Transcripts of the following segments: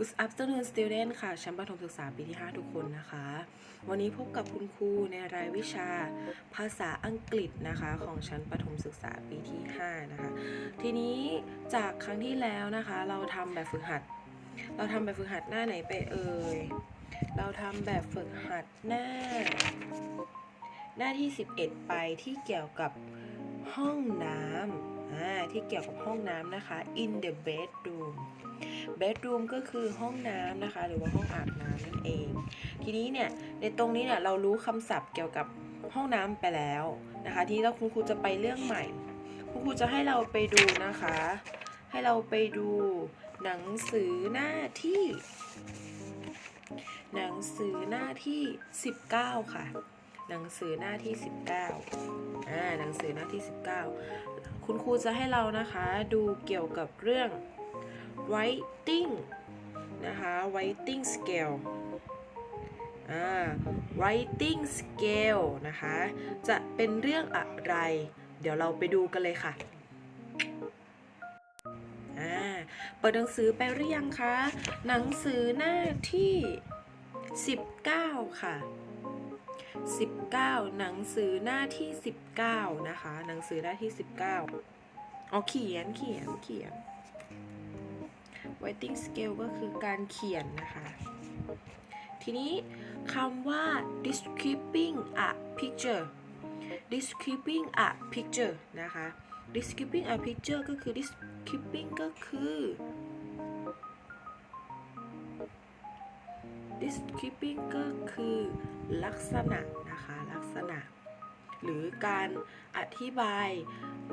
Good afternoon student ค่ะ ชั้นประถมศึกษาปีที่ 5 ทุกคนนะคะ วันนี้พบกับคุณครูในรายวิชาภาษาอังกฤษนะคะ ของชั้นประถมศึกษาปีที่ 5 นะคะ ทีนี้จากครั้งที่แล้วนะคะ เราทำแบบฝึกหัด เราทำแบบฝึกหัดหน้าไหนไปเอ่ย เราทำแบบฝึกหัดหน้า หน้าที่ 11 ไปที่เกี่ยวกับห้องน้ำ ที่เกี่ยวกับห้องน้ำนะคะ in the bedroom bedroom ก็คือห้องน้ำนะคะ หรือว่าห้องอาบน้ำนั่นเอง ทีนี้เนี่ยในตรงนี้เนี่ยเรารู้คำศัพท์เกี่ยวกับห้องน้ำไปแล้วนะคะ ทีนี้เราคุณครูจะไปเรื่องใหม่คุณครูจะให้เราไปดูนะคะ ให้เราไปดูหนังสือหน้าที่ หนังสือหน้าที่ 19 ค่ะ หนังสือหน้าที่ 19อ่าหนังสือหน้าที่ 19 คุณครูจะให้เรานะคะดูเกี่ยวกับเรื่อง writing นะคะ writing scale อ่า writing scale นะคะ จะเป็นเรื่องอะไร เดี๋ยวเราไปดูกันเลยค่ะอ่าเปิดหนังสือไปหรือยังคะ หนังสือหน้าที่ 19 ค่ะ 19 หนังสือหน้าที่ 19 นะคะ หนังสือหน้าที่ 19อ๋อเขียนเขียนเขียน writing scale ก็คือการเขียนนะคะ ทีนี้คำว่า describing a picture describing a picture นะคะ describing a picture ก็คือ describing ก็คือ describing ก็คือลักษณะนะคะลักษณะ หรือการอธิบาย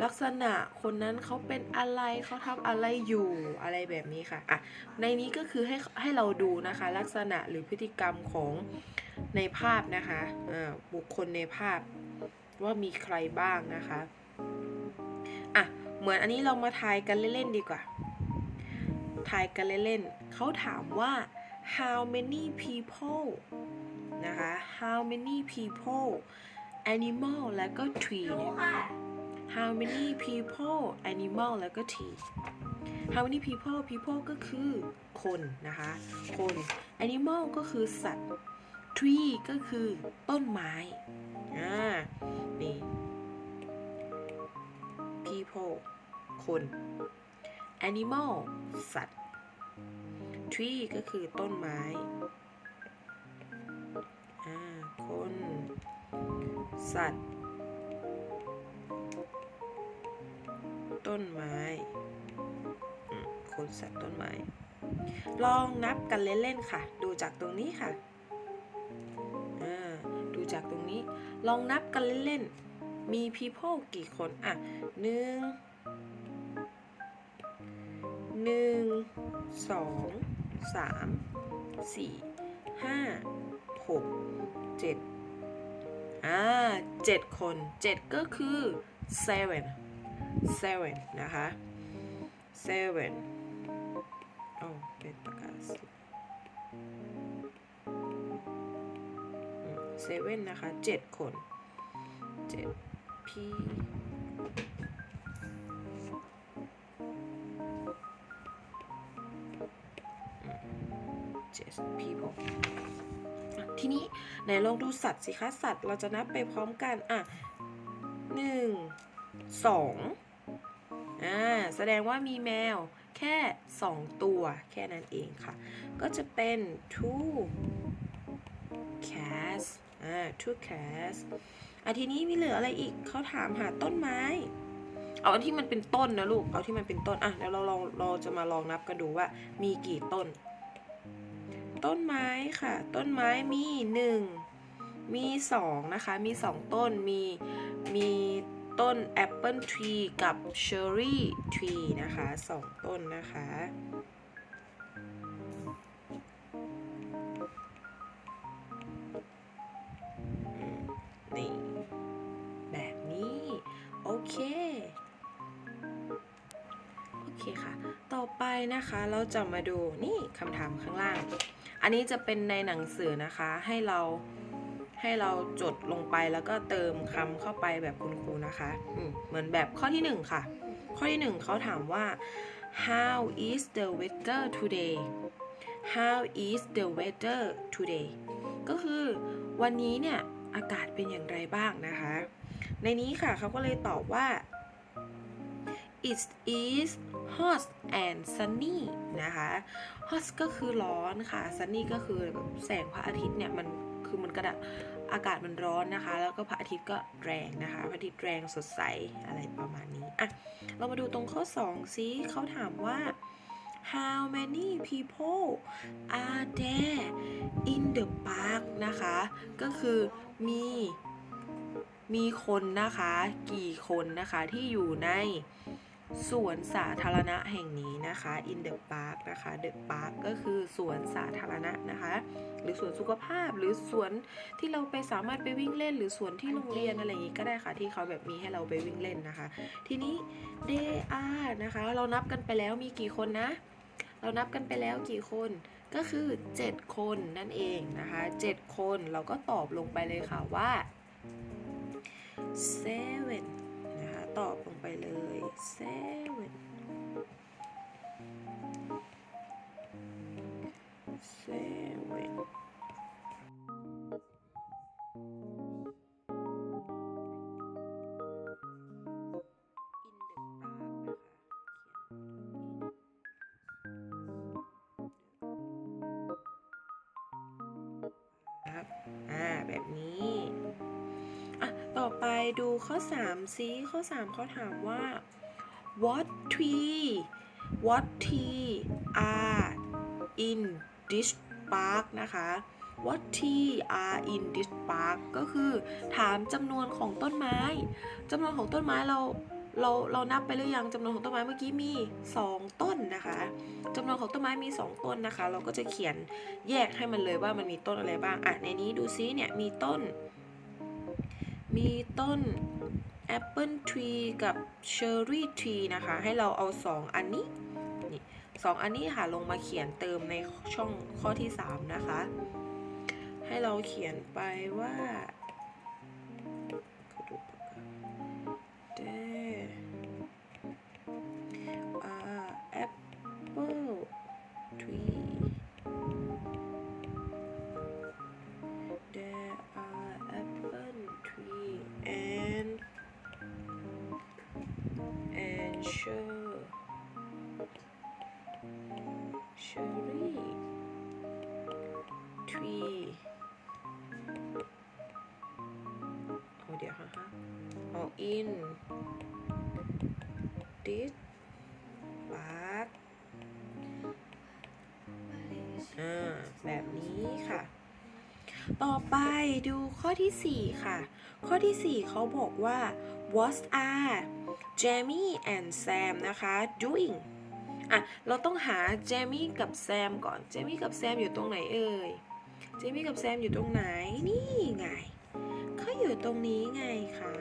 ลักษณะคนนั้นเขาเป็นอะไรเขาทำอะไรอยู่อะไรแบบนี้ค่ะอะในนี้ก็คือให้ให้เราดูนะคะลักษณะหรือพฤติกรรมของในภาพนะคะอ่าบุคคลในภาพว่ามีใครบ้างนะคะอะเหมือนอันนี้เรามาทายกันเล่นๆดีกว่าทายกันเล่นๆเขาถามว่า how many people นะคะ how many people animal แล้วก็ tree เนี่ย how many people animal แล้วก็ tree how many people people ก็คือคนนะคะ คน animal ก็คือสัตว์ tree ก็คือต้นไม้ อ่า นี่ people คน animal สัตว์ tree ก็คือต้นไม้คน สัตว์ ต้นไม้ คนสัตว์ต้นไม้ ลองนับกันเล่นๆค่ะ ดูจากตรงนี้ค่ะ ดูจากตรงนี้ ลองนับกันเล่นๆ มี people กี่คน อะหนึ่งหนึ่งสอง สามสี่ห้าหกเจ็ดอ่าเจ็ดคนเจ็ดก็คือ seven seven นะคะ seven โอ้เป็นปากกาสีอืม seven นะคะเจ็ดคนเจ็ด p เจ็ด people ทีนี้ไหนลองดูสัตว์สิคะ สัตว์เราจะนับไปพร้อมกัน อะหนึ่งสองอ่า แสดงว่ามีแมวแค่สองตัวแค่นั้นเองค่ะ ก็จะเป็น two cats อ่า two cats อะทีนี้มีเหลืออะไรอีกเขาถามหาต้นไม้ เอาอันที่มันเป็นต้นนะลูก เอาที่มันเป็นต้น อะเดี๋ยวเราลองเราจะมาลองนับกันดูว่ามีกี่ต้น ต้นไม้ค่ะ ต้นไม้มีหนึ่งมีสองนะคะ มีสองต้นมีมีต้นแอปเปิลทรีกับเชอร์รี่ทรีนะคะสองต้นนะคะนี่แบบนี้ โอเคโอเคค่ะ ต่อไปนะคะเราจะมาดูนี่คำถามข้างล่าง อันนี้จะเป็นในหนังสือนะคะให้เราให้เราจดลงไปแล้วก็เติมคำเข้าไปแบบคุณครูนะคะเหมือนแบบข้อที่หนึ่งค่ะ ข้อที่หนึ่งเขาถามว่า how is the weather today how is the weather today ก็คือวันนี้เนี่ยอากาศเป็นอย่างไรบ้างนะคะ ในนี้ค่ะเขาก็เลยตอบว่า it is hot and sunny นะคะ hot ก็คือร้อนค่ะ sunny ก็คือแบบแสงพระอาทิตย์เนี่ยมันคือมันกระดับอากาศมันร้อนนะคะ แล้วก็พระอาทิตย์ก็แรงนะคะ พระอาทิตย์แรงสดใสอะไรประมาณนี้อะเรามาดูตรงข้อ2ซิเขาถามว่า how many people are there in the park นะคะ ก็คือมีมีคนนะคะ กี่คนนะคะที่อยู่ใน สวนสาธารณะแห่งนี้นะคะ in the park นะคะ the park ก็คือสวนสาธารณะนะคะ หรือสวนสุขภาพหรือสวนที่เราไปสามารถไปวิ่งเล่น หรือสวนที่โรงเรียนอะไรอย่างนี้ก็ได้ค่ะ ที่เขาแบบมีให้เราไปวิ่งเล่นนะคะ ทีนี้ they are นะคะ เรานับกันไปแล้วมีกี่คนนะ เรานับกันไปแล้วกี่คนก็คือ 7 คนนั่นเองนะคะ 7 คนเราก็ตอบลงไปเลยค่ะว่า seven นะคะตอบลง ไปเลย seven seven ครับ อ่า แบบนี้ ดูข้อ 3 ซิข้อ 3เขาถามว่า what tree what tree are in this park นะคะ what tree are in this park ก็คือถามจำนวนของต้นไม้จำนวนของต้นไม้เราเราเรานับไปหรือยังจำนวนของต้นไม้เมื่อกี้มี 2 ต้นนะคะจำนวนของต้นไม้มี 2 ต้นนะคะ เราก็จะเขียนแยกให้มันเลยว่ามันมีต้นอะไรบ้างอะในนี้ดูซิเนี่ยมีต้น มีต้นแอปเปิลทรีกับเชอร์รี่ทรีนะคะ ให้เราเอา 2 อันนี้นี่สองอันนี้ค่ะลงมาเขียนเติมในช่องข้อที่ 3 นะคะ ให้เราเขียนไปว่า tree เอาเดี๋ยวฮะฮะเอา in this park อ่า แบบนี้ค่ะ ต่อไปดูข้อที่ 4 ค่ะ ข้อที่ 4 เขาบอกว่า what are Jamie and Sam นะคะ doing อะ เราต้องหา Jamie กับ Sam ก่อน Jamie กับ Sam อยู่ตรงไหนเอ่ย Jamie กับ Sam อยู่ตรงไหนนี่ไงเขาอยู่ตรงนี้ไงคะ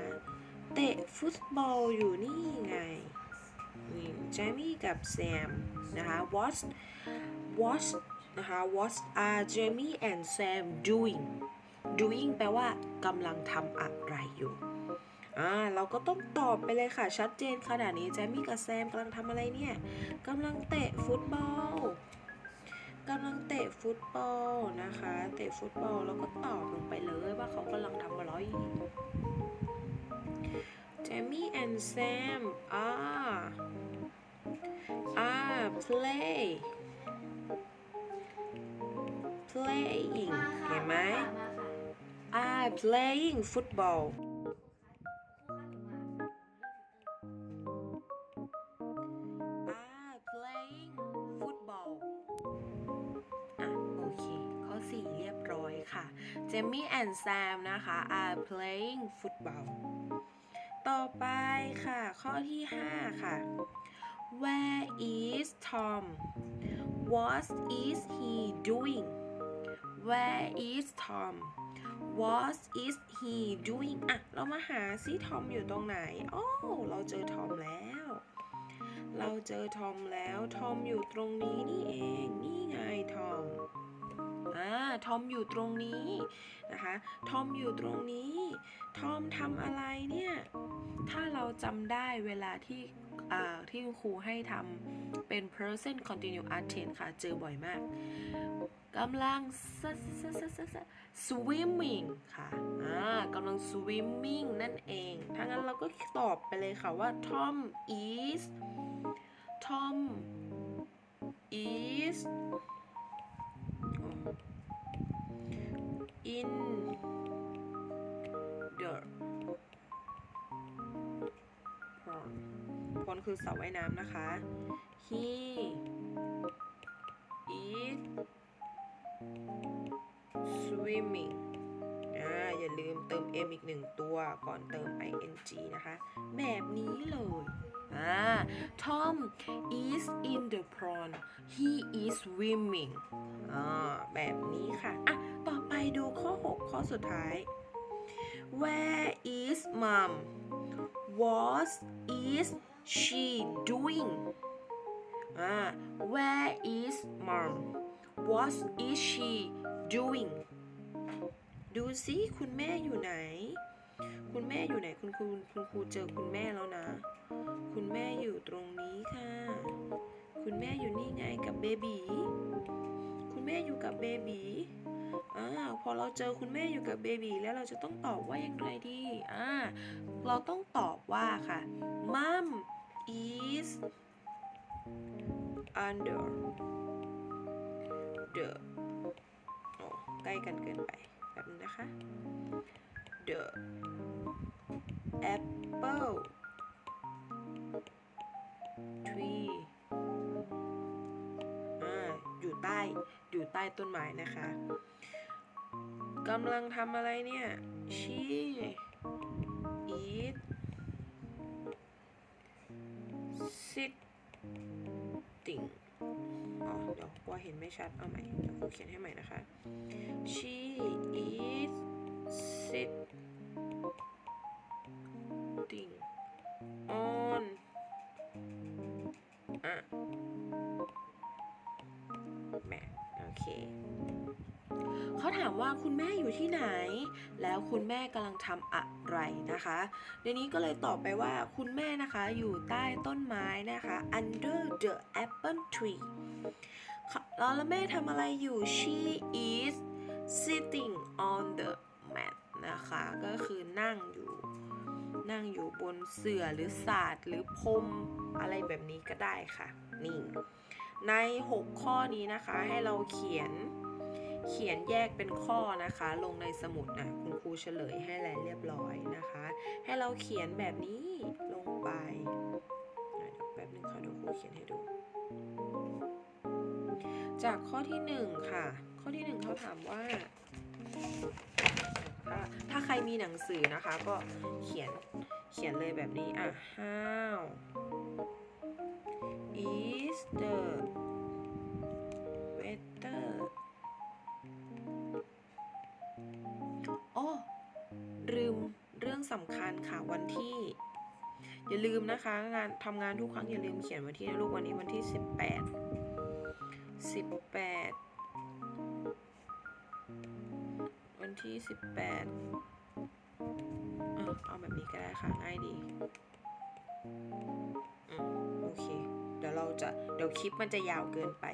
เตะฟุตบอลอยู่นี่ไงนี่กับ Sam นะคะ what what นะคะ what are Jamie and Sam doing doing แปลว่ากำลังทำอะไรอยู่ อ่า เราก็ต้องตอบไปเลยค่ะ ชัดเจนขนาดนี้แจมี่กับแซมกำลังทำอะไรเนี่ยกำลังเตะฟุตบอล ฟุตบอลนะคะ เตะฟุตบอลแล้วก็ตอบลงไปเลยว่าเขากำลังทำอะไร Jamie and Sam are are play playing เห็นไหม are playing football Jamie and Sam นะคะ are playing football ต่อไปค่ะ ข้อที่ 5 ค่ะ Where is Tom What is he doing Where is Tom What is he doing อะ เรามาหาซิทอมอยู่ตรงไหน โอ้ เราเจอทอมแล้ว เราเจอทอมแล้ว ทอมอยู่ตรงนี้นี่เอง ทอมอยู่ตรงนี้นะคะทอมอยู่ตรงนี้ทอมทำอะไรเนี่ย ถ้าเราจำได้เวลาที่ที่คุณครูให้ทำเป็น present continuous tense ค่ะ เจอบ่อยมากกำลัง swimming ค่ะอ่ากำลัง swimming นั่นเอง ถ้างั้นเราก็ตอบไปเลยค่ะว่า Tom is Tom is คือสระว่ายน้ำนะคะ he is swimming อ่าอย่าลืมเติม m อีกหนึ่งตัวก่อนเติม ing นะคะ แบบนี้เลยอ่า Tom is in the pond he is swimming อ่าแบบนี้ค่ะ อะ ต่อไปดูข้อ 6 ข้อสุดท้าย Where is mom What is she doing อ่า Where is mom What is she doing ดูสิคุณแม่อยู่ไหน คุณแม่อยู่ไหนคุณครูคุณครูเจอคุณแม่แล้วนะ คุณแม่อยู่ตรงนี้ค่ะ คุณแม่อยู่นี่ไงกับเบบีคุณแม่อยู่กับเบบีอ่าพอเราเจอคุณแม่อยู่กับเบบีแล้วเราจะต้องตอบว่าอย่างไรดีอ่าเราต้องตอบว่าค่ะ mom is under the โอ้ใกล้กันเกินไปแบบนี้นะคะ the apple tree อ่าอยู่ใต้ อยู่ใต้ต้นไม้นะคะกำลังทำอะไรเนี่ย she eat เห็นไม่ชัด เอาใหม่เดี๋ยวครูเขียนให้ใหม่นะคะ she is sitting on อะแม่โอเคเขาถามว่าคุณแม่อยู่ที่ไหน แล้วคุณแม่กำลังทำอะไรนะคะในนี้ก็เลยตอบไปว่าคุณแม่นะคะอยู่ใต้ต้นไม้นะคะ under the apple tree ล้วแล้วแม่ทำอะไรอยู่ she is sitting on the mat นะคะ ก็คือนั่งอยู่ นั่งอยู่บนเสื่อหรือศาสตร์หรือพรมอะไรแบบนี้ก็ได้ค่ะ นี่ ใน 6 ข้อนี้นะคะให้เราเขียนเขียนแยกเป็นข้อนะคะ ลงในสมุดนะคุณครูเฉลยให้แล้วเรียบร้อยนะคะ ให้เราเขียนแบบนี้ลงไปแป๊บนึงค่ะเดี๋ยวครูเขียนให้ดู จากข้อที่ 1 ค่ะ ข้อที่ 1เขาถามว่าถ้าถ้าใครมีหนังสือนะคะ ก็เขียนเขียนเลยแบบนี้ อะ how is the weather โอ้ลืมเรื่องสำคัญค่ะวันที่ อย่าลืมนะคะงานทำงานทุกครั้งอย่าลืมเขียนวันที่นะลูกวันนี้วันที่ 18 18 ที่ 18เออเอาแบบนี้ก็ได้ค่ะ ง่ายดีอืมโอเค เดี๋ยวเราจะเดี๋ยวคลิปมันจะยาวเกินไป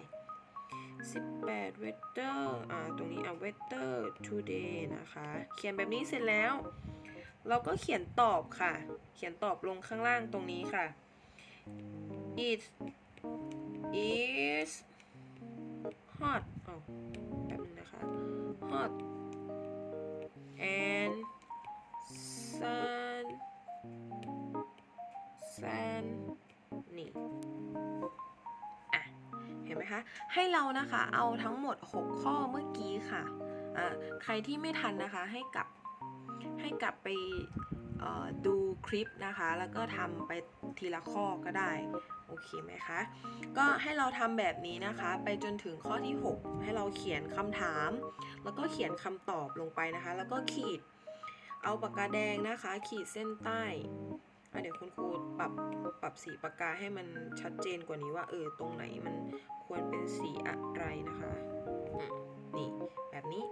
18 weather อ่า ตรงนี้อะ weather today นะคะ เขียนแบบนี้เสร็จแล้ว เราก็เขียนตอบค่ะ เขียนตอบลงข้างล่างตรงนี้ค่ะ it is hot อ๋อแป๊บนึงนะคะ hot and sun sun นี่อะ เห็นไหมคะ ให้เรานะคะเอาทั้งหมด 6 ข้อเมื่อกี้ค่ะอ่าใครที่ไม่ทันนะคะให้กลับให้กลับไปดูคลิปนะคะ แล้วก็ทำไปทีละข้อก็ได้ โอเคไหมคะ ก็ให้เราทำแบบนี้นะคะ ไปจนถึงข้อที่ 6 ให้เราเขียนคำถาม แล้วก็เขียนคำตอบลงไปนะคะ แล้วก็ขีดเอาปากกาแดงนะคะ ขีดเส้นใต้เดี๋ยวคุณครูปรับปรับสีปากกาให้มันชัดเจนกว่านี้ว่าเออตรงไหนมันควรเป็นสีอะไรนะคะนี่แบบนี้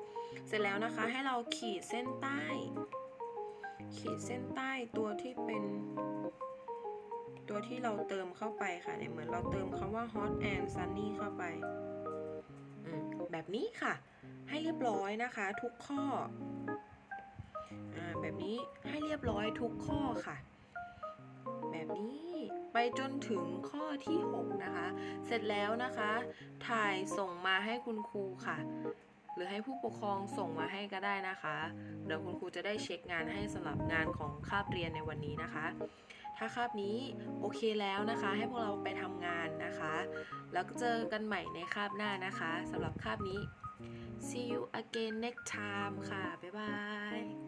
เสร็จแล้วนะคะให้เราขีดเส้นใต้ ขีดเส้นใต้ตัวที่เป็น ตัวที่เราเติมเข้าไปค่ะเนี่ยเหมือนเราเติมคำว่า hot and sunny เข้าไป แบบนี้ค่ะ ให้เรียบร้อยนะคะทุกข้ออแบบนี้ให้เรียบร้อยทุกข้อค่ะ แบบนี้ไปจนถึงข้อที่ 6 นะคะ เสร็จแล้วนะคะ ถ่ายส่งมาให้คุณครูค่ะ หรือให้ผู้ปกครองส่งมาให้ก็ได้นะคะ เดี๋ยวคุณครูจะได้เช็คงานให้สำหรับงานของคาบเรียนในวันนี้นะคะ ถ้าคาบนี้โอเคแล้วนะคะ ให้พวกเราไปทำงานนะคะ แล้วเจอกันใหม่ในคาบหน้านะคะสำหรับคาบนี้ see you again next time ค่ะ บ๊ายบาย